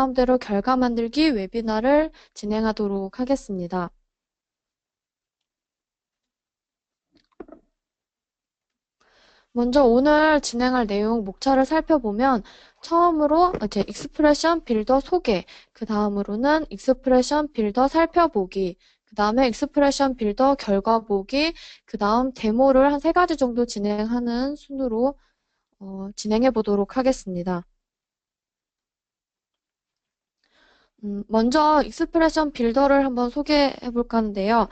다음대로 결과 만들기 웨비나를 진행하도록 하겠습니다. 먼저 오늘 진행할 내용 목차를 살펴보면 처음으로 이제 익스프레션 빌더 소개, 그 다음으로는 익스프레션 빌더 살펴보기, 그 다음에 익스프레션 빌더 결과 보기, 그 다음 데모를 한 세 가지 정도 진행하는 순으로 어, 진행해 보도록 하겠습니다. 음, 먼저 익스프레션 빌더를 한번 소개해 볼까 하는데요.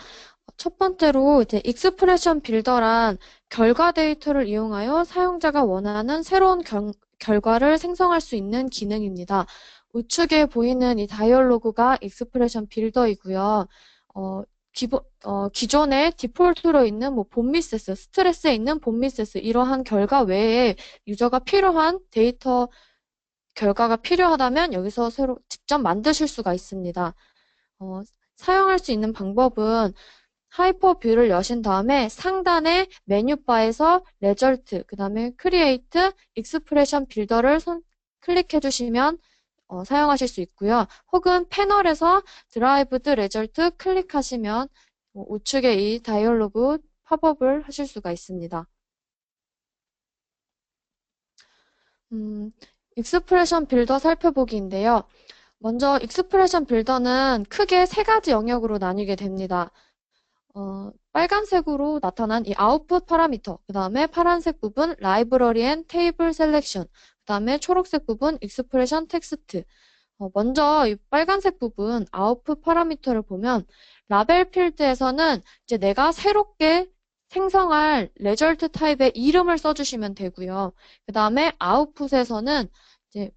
첫 번째로 이제 익스프레션 빌더란 결과 데이터를 이용하여 사용자가 원하는 새로운 결, 결과를 생성할 수 있는 기능입니다. 우측에 보이는 이 다이얼로그가 익스프레션 빌더이고요. 어, 기본, 어, 기존에 디폴트로 있는 뭐 본미세스, 스트레스에 있는 본미세스 이러한 결과 외에 유저가 필요한 데이터 결과가 필요하다면 여기서 새로 직접 만드실 수가 있습니다. 어, 사용할 수 있는 방법은 하이퍼뷰를 여신 다음에 상단의 메뉴바에서 레절트, 그 다음에 크리에이트, 익스프레션 빌더를 선, 클릭해 주시면 어, 사용하실 수 있고요. 혹은 패널에서 드라이브드 레절트 클릭하시면 어, 우측에 이 다이얼로그 팝업을 하실 수가 있습니다. 음, 익스프레션 빌더 살펴보기인데요. 먼저 익스프레션 빌더는 크게 세 가지 영역으로 나뉘게 됩니다. 어, 빨간색으로 나타난 이 아웃풋 파라미터, 그 다음에 파란색 부분 라이브러리 앤 테이블 셀렉션, 그 다음에 초록색 부분 익스프레션 텍스트. 어, 먼저 이 빨간색 부분 아웃풋 파라미터를 보면 라벨 필드에서는 이제 내가 새롭게 생성할 레절트 타입의 이름을 써주시면 되고요. 그 다음에 아웃풋에서는 이제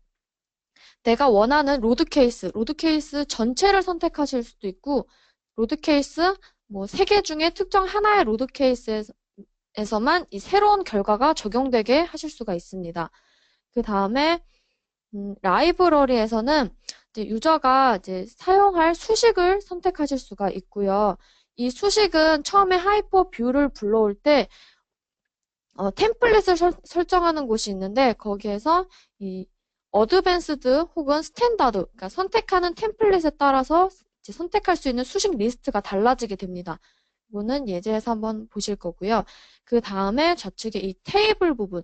내가 원하는 로드 케이스, 로드 케이스 전체를 선택하실 수도 있고, 로드 케이스 뭐 세 개 중에 특정 하나의 로드 케이스에서만 이 새로운 결과가 적용되게 하실 수가 있습니다. 그 다음에 음, 라이브러리에서는 이제 유저가 이제 사용할 수식을 선택하실 수가 있고요. 이 수식은 처음에 하이퍼 뷰를 불러올 때 어, 템플릿을 설, 설정하는 곳이 있는데 거기에서 이 어드밴스드 혹은 스탠다드 그러니까 선택하는 템플릿에 따라서 선택할 수 있는 수식 리스트가 달라지게 됩니다. 이거는 예제에서 한번 보실 거고요. 그 다음에 좌측에 이 테이블 부분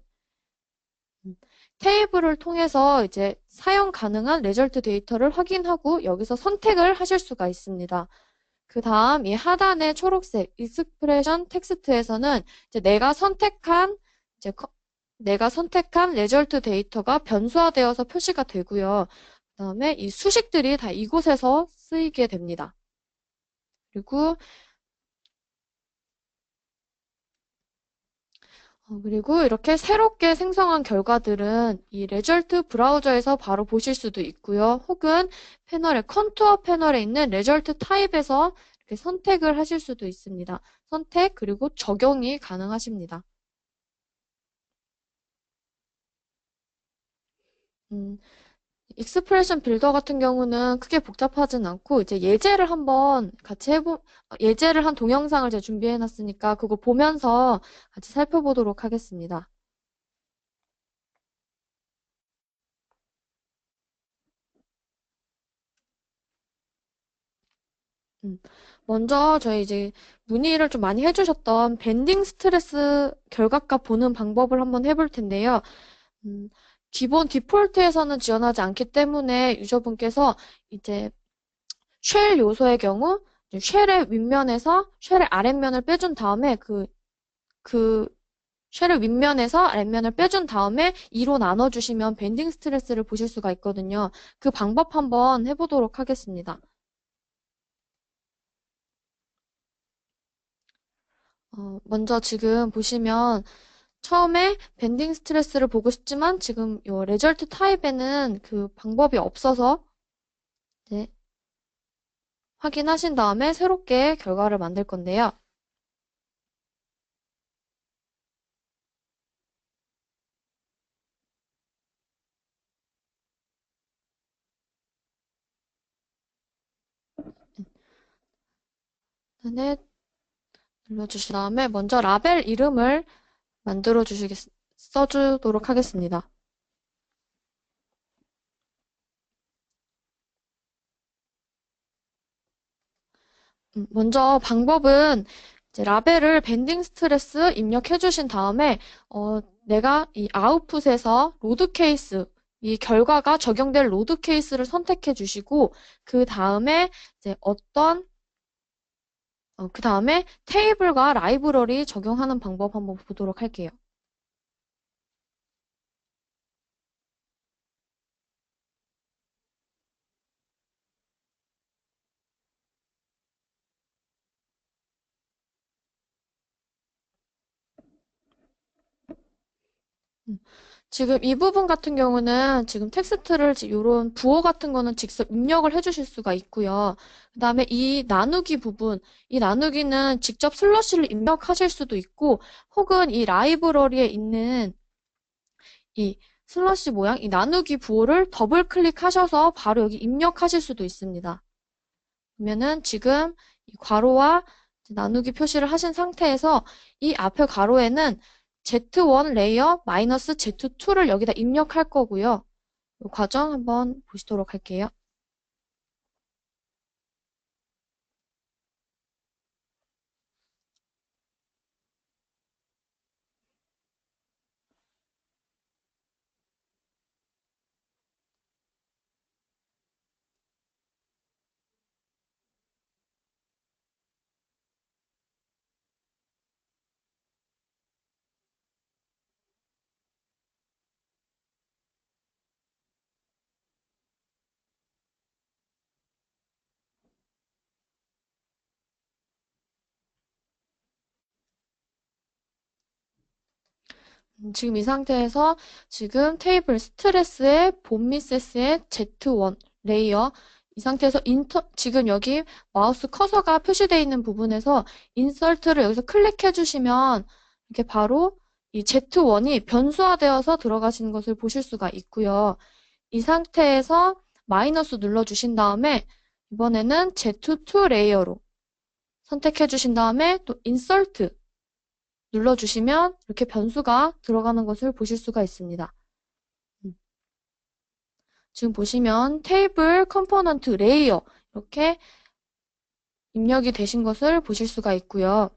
음, 테이블을 통해서 이제 사용 가능한 레절트 데이터를 확인하고 여기서 선택을 하실 수가 있습니다. 그 다음 이 하단의 초록색 익스프레션 텍스트에서는 이제 내가 선택한 이제 내가 선택한 레절트 데이터가 변수화되어서 표시가 되고요. 그 다음에 이 수식들이 다 이곳에서 쓰이게 됩니다. 그리고 그리고 이렇게 새롭게 생성한 결과들은 이 레절트 브라우저에서 바로 보실 수도 있고요. 혹은 패널의 컨투어 패널에 있는 레절트 타입에서 이렇게 선택을 하실 수도 있습니다. 선택 그리고 적용이 가능하십니다. 음, 익스프레션 빌더 같은 경우는 크게 복잡하진 않고 이제 예제를 한번 같이 해보 예제를 한 동영상을 제가 준비해 놨으니까 그거 보면서 같이 살펴보도록 하겠습니다. 음, 먼저 저희 이제 문의를 좀 많이 해주셨던 밴딩 스트레스 결과값 보는 방법을 한번 해볼 텐데요. 음, 기본 디폴트에서는 지원하지 않기 때문에 유저분께서 이제 쉘 요소의 경우 쉘의 윗면에서 쉘의 아랫면을 빼준 다음에 그, 그 쉘의 윗면에서 아랫면을 빼준 다음에 2로 나눠주시면 밴딩 스트레스를 보실 수가 있거든요. 그 방법 한번 해보도록 하겠습니다. 어, 먼저 지금 보시면 처음에 밴딩 스트레스를 보고 싶지만 지금 요 레절트 타입에는 그 방법이 없어서 네, 확인하신 다음에 새롭게 결과를 만들 건데요. 네, 눌러주신 다음에 먼저 라벨 이름을 만들어 주시겠, 써주도록 하겠습니다. 음, 먼저 방법은 라벨을 밴딩 스트레스 입력해 주신 다음에 어, 내가 이 아웃풋에서 로드 케이스 이 결과가 적용될 로드 케이스를 선택해 주시고 그 다음에 이제 어떤 어, 그 다음에 테이블과 라이브러리 적용하는 방법 한번 보도록 할게요. 지금 이 부분 같은 경우는 지금 텍스트를 이런 부호 같은 거는 직접 입력을 해주실 수가 있고요. 그 다음에 이 나누기 부분, 이 나누기는 직접 슬러시를 입력하실 수도 있고, 혹은 이 라이브러리에 있는 이 슬러시 모양, 이 나누기 부호를 더블 클릭하셔서 바로 여기 입력하실 수도 있습니다. 그러면은 지금 이 괄호와 나누기 표시를 하신 상태에서 이 앞에 괄호에는 Z1 레이어 마이너스 Z2를 여기다 입력할 거고요. 이 과정 한번 보시도록 할게요. 지금 이 상태에서 지금 테이블 스트레스의 봄미세스의 Z1 레이어 이 상태에서 인터 지금 여기 마우스 커서가 표시되어 있는 부분에서 인설트를 여기서 클릭해 주시면 이렇게 바로 이 Z1이 변수화되어서 들어가시는 것을 보실 수가 있고요. 이 상태에서 마이너스 눌러 주신 다음에 이번에는 Z2 레이어로 선택해 주신 다음에 또 인설트 눌러주시면 이렇게 변수가 들어가는 것을 보실 수가 있습니다. 음. 지금 보시면 테이블 컴포넌트 레이어 이렇게 입력이 되신 것을 보실 수가 있고요.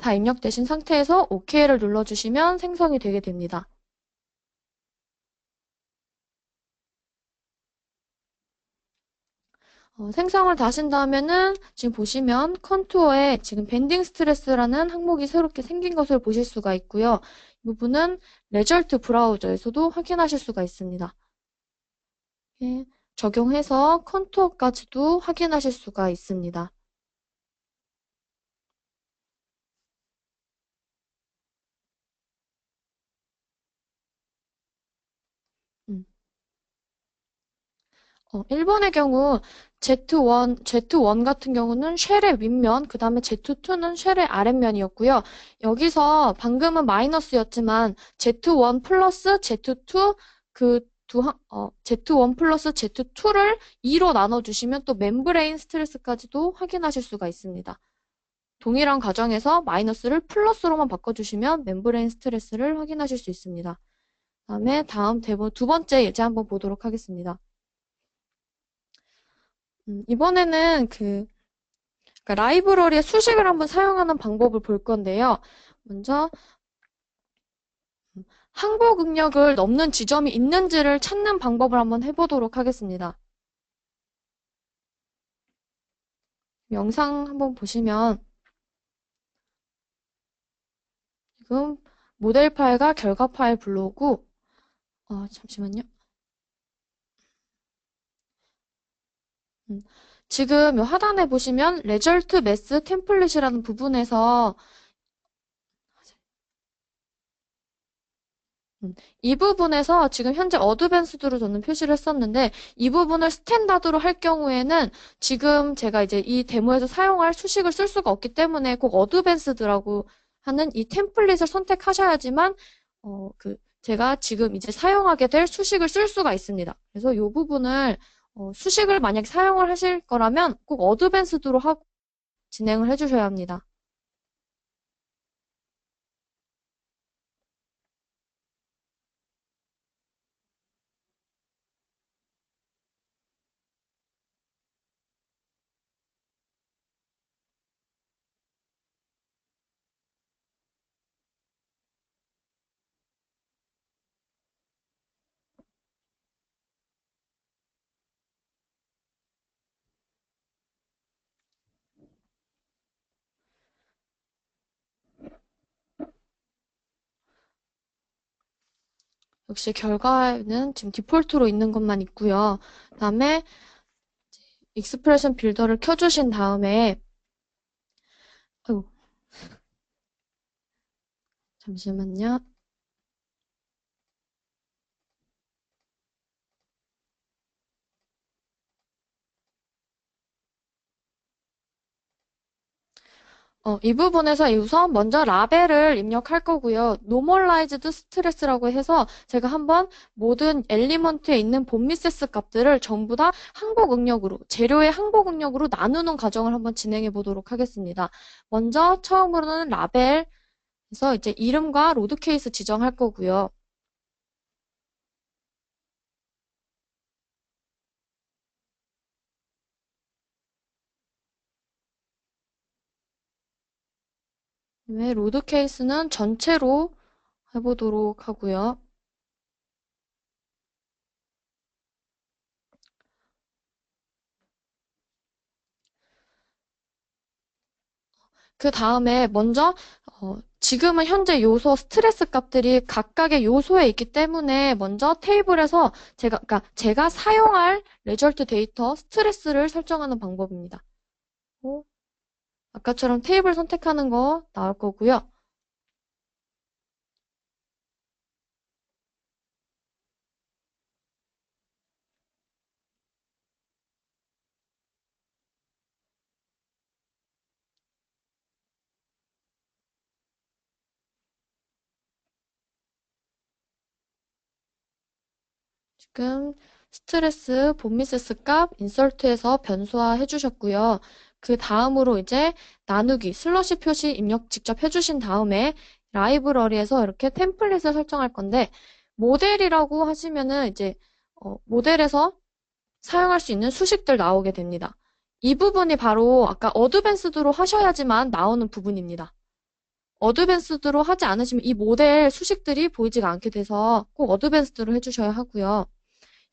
다 입력되신 상태에서 OK를 눌러주시면 생성이 되게 됩니다. 어, 생성을 다 하신 다음에는 지금 보시면 컨투어에 지금 밴딩 스트레스라는 항목이 새롭게 생긴 것을 보실 수가 있고요. 이 부분은 레절트 브라우저에서도 확인하실 수가 있습니다. 예, 적용해서 컨투어까지도 확인하실 수가 있습니다. 어, 1번의 경우 Z1, Z1 같은 경우는 쉘의 윗면, 그 다음에 Z2는 쉘의 아랫면이었고요. 여기서 방금은 마이너스였지만 Z1 플러스 Z2 그 두, 어, Z1 플러스 Z2를 2로 나눠주시면 또 멤브레인 스트레스까지도 확인하실 수가 있습니다. 동일한 과정에서 마이너스를 플러스로만 바꿔주시면 멤브레인 스트레스를 확인하실 수 있습니다. 다음에 다음 대본 두 번째 예제 한번 보도록 하겠습니다. 음, 이번에는 그 그러니까 라이브러리의 수식을 한번 사용하는 방법을 볼 건데요. 먼저 음, 항복 응력을 넘는 지점이 있는지를 찾는 방법을 한번 해보도록 하겠습니다. 영상 한번 보시면 지금 모델 파일과 결과 파일 불러오고 어, 잠시만요. 음, 지금 하단에 보시면 레절트 매스 템플릿이라는 부분에서 음, 이 부분에서 지금 현재 어드밴스드로 저는 표시를 했었는데 이 부분을 스탠다드로 할 경우에는 지금 제가 이제 이 데모에서 사용할 수식을 쓸 수가 없기 때문에 꼭 어드밴스드라고 하는 이 템플릿을 선택하셔야지만 어, 그 제가 지금 이제 사용하게 될 수식을 쓸 수가 있습니다. 그래서 이 부분을 어, 수식을 만약 사용을 하실 거라면 꼭 어드밴스드로 하고 진행을 해주셔야 합니다. 역시 결과에는 지금 디폴트로 있는 것만 있고요. 그다음에 익스프레션 빌더를 켜주신 다음에 잠시만요. 어, 이 부분에서 우선 먼저 라벨을 입력할 거고요. Normalized Stress라고 해서 제가 한번 모든 엘리먼트에 있는 봄미세스 값들을 전부 다 항복 응력으로, 재료의 항복 응력으로 나누는 과정을 한번 진행해 보도록 하겠습니다. 먼저 처음으로는 라벨에서 이제 이름과 로드 케이스 지정할 거고요. 왜 로드 케이스는 전체로 해보도록 하고요. 그 다음에 먼저 어, 지금은 현재 요소 스트레스 값들이 각각의 요소에 있기 때문에 먼저 테이블에서 제가 그러니까 제가 사용할 레저트 데이터 스트레스를 설정하는 방법입니다. 어? 아까처럼 테이블 선택하는 거 나올 거고요. 지금 스트레스 봄미세스 값 인설트해서 변수화 해주셨고요. 그 다음으로 이제 나누기 슬러시 표시 입력 직접 해주신 다음에 라이브러리에서 이렇게 템플릿을 설정할 건데 모델이라고 하시면은 이제 어, 모델에서 사용할 수 있는 수식들 나오게 됩니다. 이 부분이 바로 아까 어드밴스드로 하셔야지만 나오는 부분입니다. 어드밴스드로 하지 않으시면 이 모델 수식들이 보이지가 않게 돼서 꼭 어드밴스드로 해주셔야 하고요.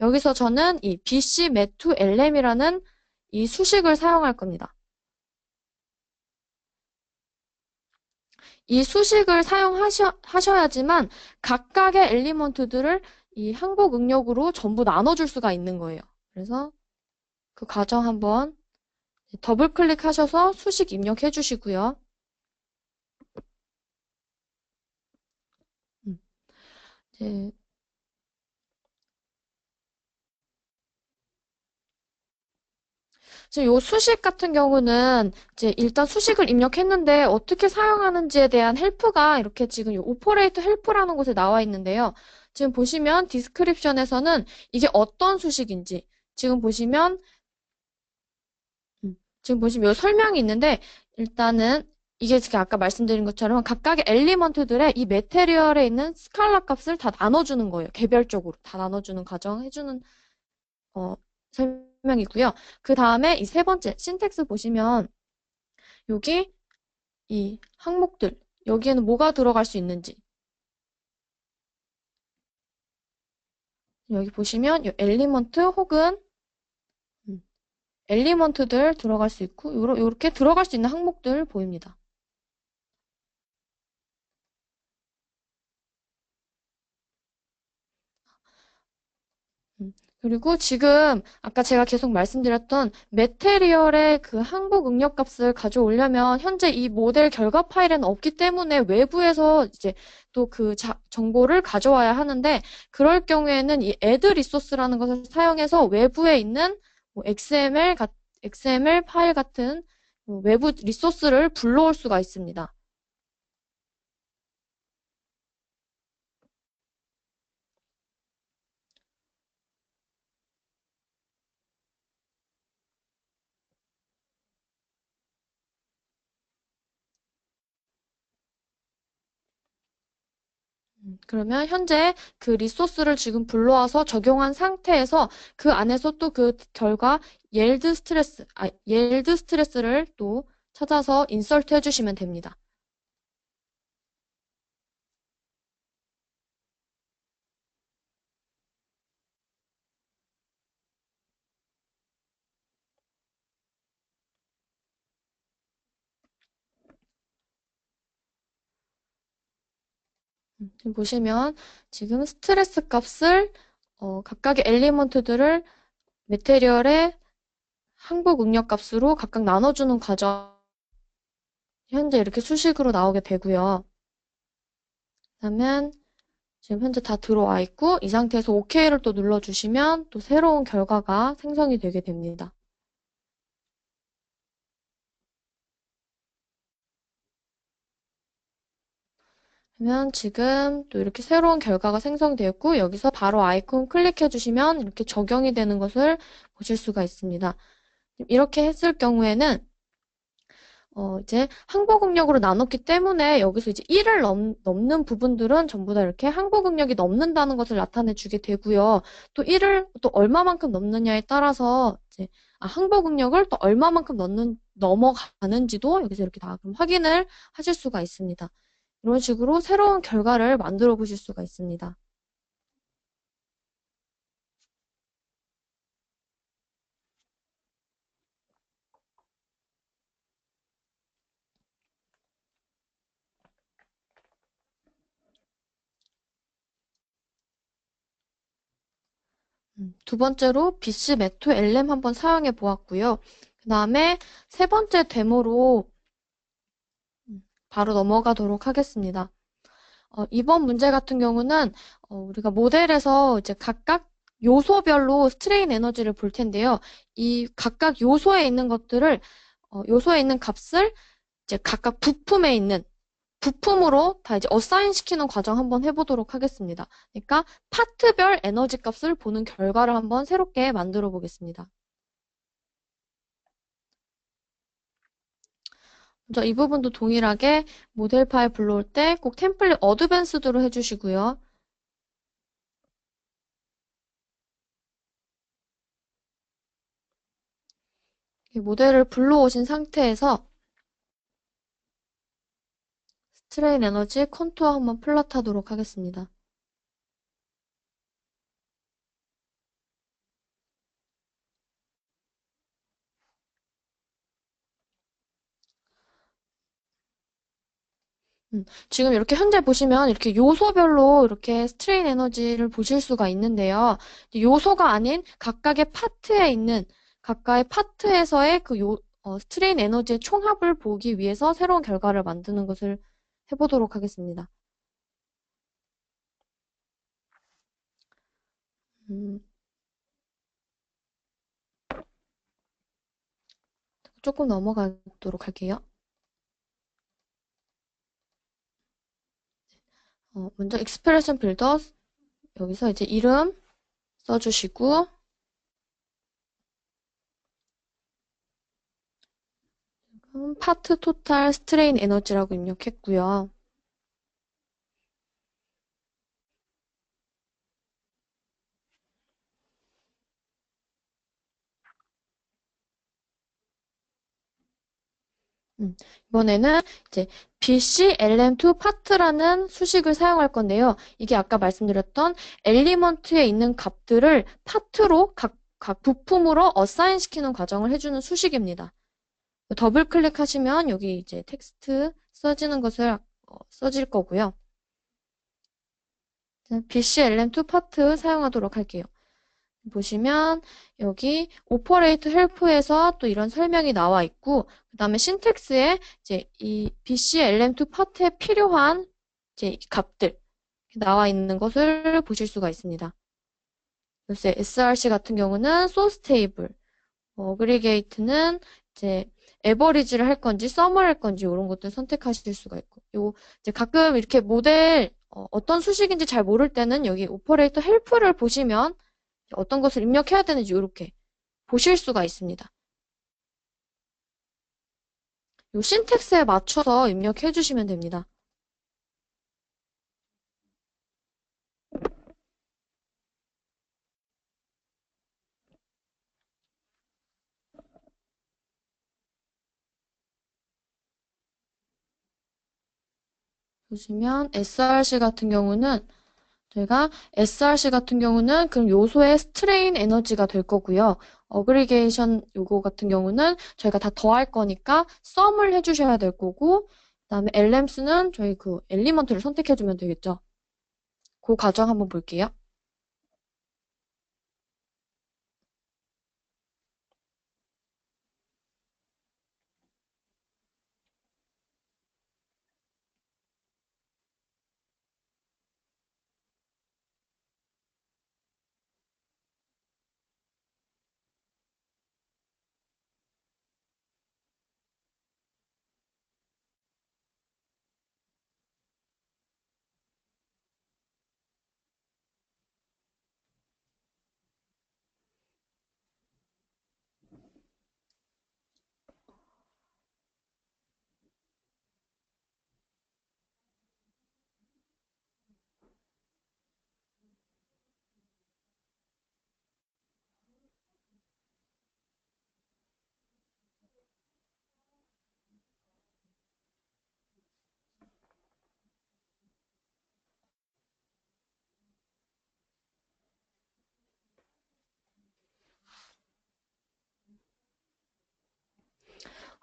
여기서 저는 이 BC 매투 LM이라는 이 수식을 사용할 겁니다. 이 수식을 사용하셔야지만 각각의 엘리먼트들을 이 항복 응력으로 전부 나눠줄 수가 있는 거예요. 그래서 그 과정 한번 더블 클릭하셔서 수식 입력해 주시고요. 음. 이제 요 수식 같은 경우는 이제 일단 수식을 입력했는데 어떻게 사용하는지에 대한 헬프가 이렇게 지금 요 오퍼레이터 헬프라는 곳에 나와 있는데요. 지금 보시면 디스크립션에서는 이게 어떤 수식인지 지금 보시면 음, 지금 보시면 요 설명이 있는데 일단은 이게 지금 아까 말씀드린 것처럼 각각의 엘리먼트들의 이 메테리얼에 있는 스칼라 값을 다 나눠주는 거예요. 개별적으로 다 나눠주는 과정 해주는 어, 설명 이고요. 그 다음에 이 세 번째 신텍스 보시면 여기 이 항목들 여기에는 뭐가 들어갈 수 있는지 여기 보시면 이 엘리먼트 혹은 음, 엘리먼트들 들어갈 수 있고 이렇게 들어갈 수 있는 항목들 보입니다. 그리고 지금 아까 제가 계속 말씀드렸던 메테리얼의 그 항복 응력 값을 가져오려면 현재 이 모델 결과 파일에는 없기 때문에 외부에서 이제 또 그 정보를 가져와야 하는데 그럴 경우에는 이 add resource라는 것을 사용해서 외부에 있는 뭐 XML, XML 파일 같은 뭐 외부 리소스를 불러올 수가 있습니다. 그러면 현재 그 리소스를 지금 불러와서 적용한 상태에서 그 안에서 또 그 결과 옐드 스트레스, 아, 옐드 스트레스를 또 찾아서 인설트 해주시면 됩니다. 지금 보시면 지금 스트레스 값을 어, 각각의 엘리먼트들을 메테리얼의 항복 응력 값으로 각각 나눠주는 과정 현재 이렇게 수식으로 나오게 되고요. 그러면 지금 현재 다 들어와 있고 이 상태에서 OK를 또 눌러주시면 또 새로운 결과가 생성이 되게 됩니다. 그러면 지금 또 이렇게 새로운 결과가 생성되었고 여기서 바로 아이콘 클릭해 주시면 이렇게 적용이 되는 것을 보실 수가 있습니다. 이렇게 했을 경우에는 어, 이제 항복응력으로 나눴기 때문에 여기서 이제 1을 넘, 넘는 부분들은 전부 다 이렇게 항복응력이 넘는다는 것을 나타내 주게 되고요. 또 1을 또 얼마만큼 넘느냐에 따라서 이제 아, 항복응력을 또 얼마만큼 넘는, 넘어가는지도 여기서 이렇게 다 그럼 확인을 하실 수가 있습니다. 이런 식으로 새로운 결과를 만들어 보실 수가 있습니다. 음, 두 번째로 BC 메토 LM 한번 사용해 보았고요. 그 다음에 세 번째 데모로 음, 바로 넘어가도록 하겠습니다. 어, 이번 문제 같은 경우는 어, 우리가 모델에서 이제 각각 요소별로 스트레인 에너지를 볼 텐데요. 이 각각 요소에 있는 것들을 어, 요소에 있는 값을 이제 각각 부품에 있는 부품으로 다 이제 어사인 시키는 과정 한번 해보도록 하겠습니다. 그러니까 파트별 에너지 값을 보는 결과를 한번 새롭게 만들어 보겠습니다. 이 부분도 동일하게 모델 파일 불러올 때 꼭 템플릿 어드밴스드로 해주시고요. 모델을 불러오신 상태에서 스트레인 에너지 컨투어 한번 플롯하도록 하겠습니다. 지금 이렇게 현재 보시면 이렇게 요소별로 이렇게 스트레인 에너지를 보실 수가 있는데요. 요소가 아닌 각각의 파트에 있는 각각의 파트에서의 그 요, 어, 스트레인 에너지의 총합을 보기 위해서 새로운 결과를 만드는 것을 해보도록 하겠습니다. 음, 조금 넘어가도록 할게요. 어, 먼저 expression builder 여기서 이제 이름 써주시고 파트 토탈 스트레인 에너지라고 입력했고요. 음, 이번에는 이제 BCLM2 파트라는 수식을 사용할 건데요. 이게 아까 말씀드렸던 엘리먼트에 있는 값들을 파트로 각, 각 부품으로 어사인 시키는 과정을 해주는 수식입니다. 더블 클릭하시면 여기 이제 텍스트 써지는 것을 어, 써질 거고요. BCLM2 파트 사용하도록 할게요. 보시면 여기 오퍼레이트 헬프에서 또 이런 설명이 나와 있고 그 다음에 신텍스에 이제 이 BCLM2 파트에 필요한 이제 값들 나와 있는 것을 보실 수가 있습니다. 그래서 SRC 같은 경우는 소스 테이블, 어그리게이트는 이제 에버리지를 할 건지 서머를 할 건지 이런 것들 선택하실 수가 있고 요 이제 가끔 이렇게 모델 어, 떤 수식인지 잘 모를 때는 여기 오퍼레이터 헬프를 보시면 어떤 것을 입력해야 되는지 이렇게 보실 수가 있습니다. 요 신텍스에 맞춰서 입력해 주시면 됩니다. 보시면 SRC 같은 경우는 저희가 SRC 같은 경우는 그럼 요소의 스트레인 에너지가 될 거고요. 어그리게이션 요거 같은 경우는 저희가 다 더할 거니까 썸을 해주셔야 될 거고 그 다음에 LMS는 저희 그 엘리먼트를 선택해주면 되겠죠. 그 과정 한번 볼게요.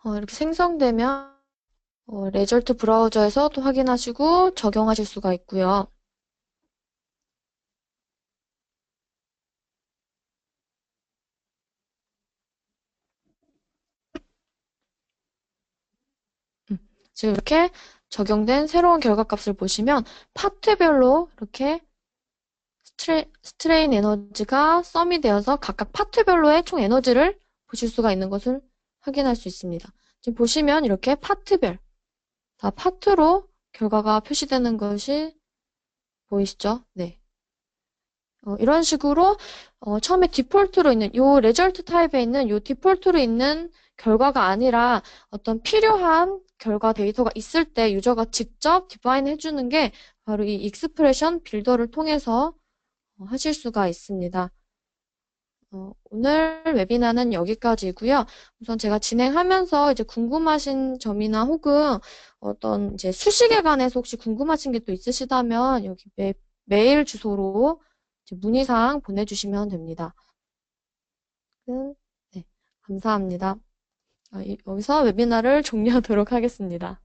어, 이렇게 생성되면 어, 레저트 브라우저에서 또 확인하시고 적용하실 수가 있고요. 음, 지금 이렇게 적용된 새로운 결과값을 보시면 파트별로 이렇게 스트레, 스트레인 에너지가 썸이 되어서 각각 파트별로의 총 에너지를 보실 수가 있는 것을 확인할 수 있습니다. 지금 보시면 이렇게 파트별, 다 파트로 결과가 표시되는 것이 보이시죠? 네. 어, 이런 식으로 어, 처음에 디폴트로 있는 요 레저트 타입에 있는 요 디폴트로 있는 결과가 아니라 어떤 필요한 결과 데이터가 있을 때 유저가 직접 디파인 해주는 게 바로 이 익스프레션 빌더를 통해서 어, 하실 수가 있습니다. 어, 오늘 웨비나는 여기까지고요. 우선 제가 진행하면서 이제 궁금하신 점이나 혹은 어떤 이제 수식에 관해서 혹시 궁금하신 게 또 있으시다면 여기 메, 메일 주소로 문의사항 보내주시면 됩니다. 네, 감사합니다. 아, 여기서 웨비나를 종료하도록 하겠습니다.